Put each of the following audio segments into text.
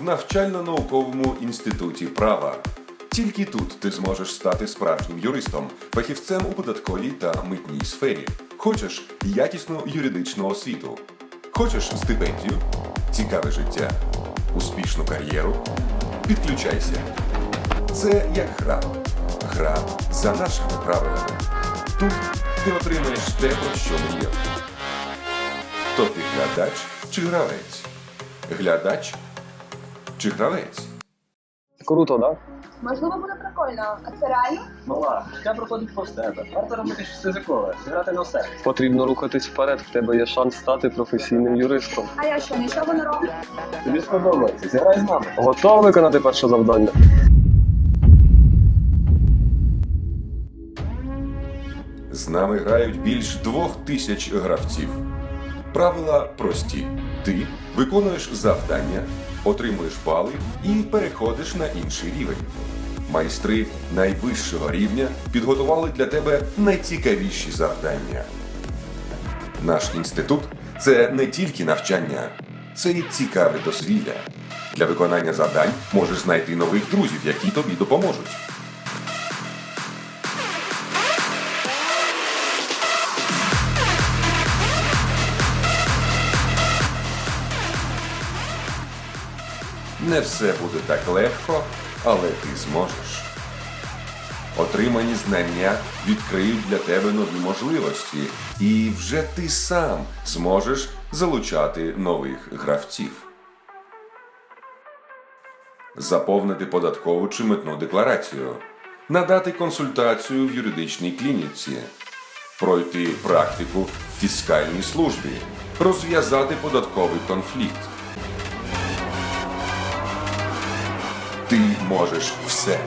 навчально-науковому інституті права. Тільки тут ти зможеш стати справжнім юристом, фахівцем у податковій та митній сфері. Хочеш якісну юридичну освіту, хочеш стипендію, цікаве життя, успішну кар'єру. Підключайся. Це як гра. Гра за нашими правилами. Тут ти отримаєш те, про що мріяв. То ти глядач чи гравець? Глядач чи гравець? Круто, да? Можливо, буде прикольно. А це реально? Мала, життя проходить повз тебе. Варто робити щось ризикове, зіграти на все. Потрібно рухатись вперед. В тебе є шанс стати професійним юристом. А я що, нічого не роблю? Тобі сподобається, зіграй з нами. Готовий виконати перше завдання? З нами грають більш двох тисяч гравців. Правила прості: ти виконуєш завдання, отримуєш бали і переходиш на інший рівень. Майстри найвищого рівня підготували для тебе найцікавіші завдання. Наш інститут це не тільки навчання, це і цікаве дозвілля. Для виконання завдань можеш знайти нових друзів, які тобі допоможуть. Не все буде так легко, але ти зможеш. Отримані знання відкриють для тебе нові можливості, і вже ти сам зможеш залучати нових гравців. Заповнити податкову чи митну декларацію, надати консультацію в юридичній клініці, пройти практику в фіскальній службі, розв'язати податковий конфлікт. Можеш все.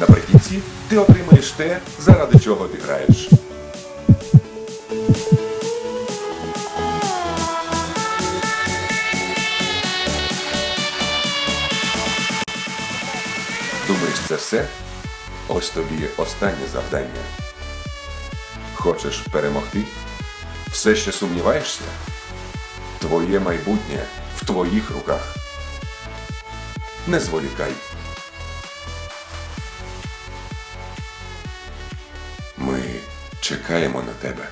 Наприкінці ти отримаєш те, заради чого ти граєш. Думаєш, це все? Ось тобі останнє завдання. Хочеш перемогти? Все ще сумніваєшся? Твоє майбутнє в твоїх руках. Не зволікай. Ми чекаємо на тебе.